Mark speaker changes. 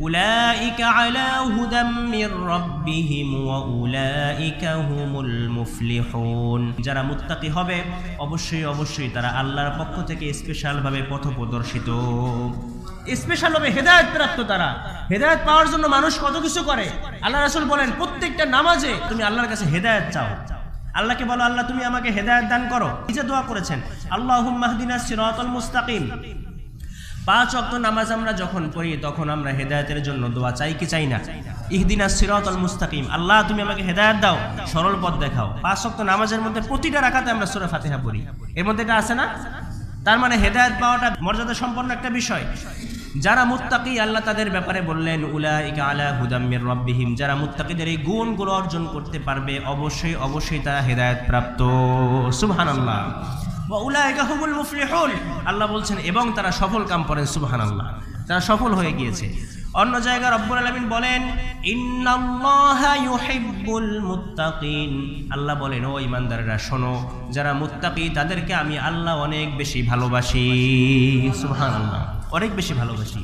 Speaker 1: আলা হুদাম মির রাব্বিহিম ওয়া উলাইকা হুমুল মুফলিহুন যারা মুত্তাকি হবে, অবশ্যই অবশ্যই তারা আল্লাহর পক্ষ থেকে স্পেশালভাবে পথপ্রদর্শিত। স্পেশালভাবে হেদায়েত প্রাপ্ত তারা। হেদায়েত পাওয়ার জন্য মানুষ কত কিছু করে? আল্লাহ রাসূল বলেন, প্রত্যেকটা নামাজে তুমি আল্লাহর কাছে হেদায়েত চাও। আল্লাহকে বলো, আল্লাহ, তুমি আমাকে হেদায়েত দান করো। নিজে দোয়া করেছেন, আল্লাহুম্মা হদিনা সিরাতাল মুস্তাকিম। পাঁচ অক্ত নামাজ আমরা যখন পড়ি, তখন আমরা হেদায়েতের জন্য দোয়া চাই কি চাই না? ইহদিনা সিরাতাল মুস্তাকিম। আল্লাহ, তুমি আমাকে হেদায়েত দাও, সরল পথ দেখাও। পাঁচ অক্ত নামাজের মধ্যে প্রতিটা রাখাতে আমরা সূরা ফাতিহা পড়ি। এর মধ্যে এটা আছে না? তার মানে হেদায়েত পাওয়াটা মর্যাদা সম্পন্ন একটা বিষয়। যারা মুত্তাকি, আল্লাহ তাদের ব্যাপারে বললেন, উলাইকা আলা হুদাম মির রাব্বিহিম। যারা মুত্তাকিদের এই গুণগুলো অর্জন করতে পারবে, অবশ্যই অবশ্যই তারা হেদায়েত প্রাপ্ত। সুবহানাল্লাহ। আল্লাহ বলছেন, এবং তারা সফল কাম করেন সুবহান আল্লাহ তারা সফল হয়ে গিয়েছে। অন্য জায়গায় রব্বুল আলমিন বলেন আল্লাহ বলেন, ও ইমানদারেরা শোনো, যারা মুত্তাকি, তাদেরকে আমি আল্লাহ অনেক বেশি ভালোবাসি। সুবহান আল্লাহ অনেক বেশি ভালোবাসি।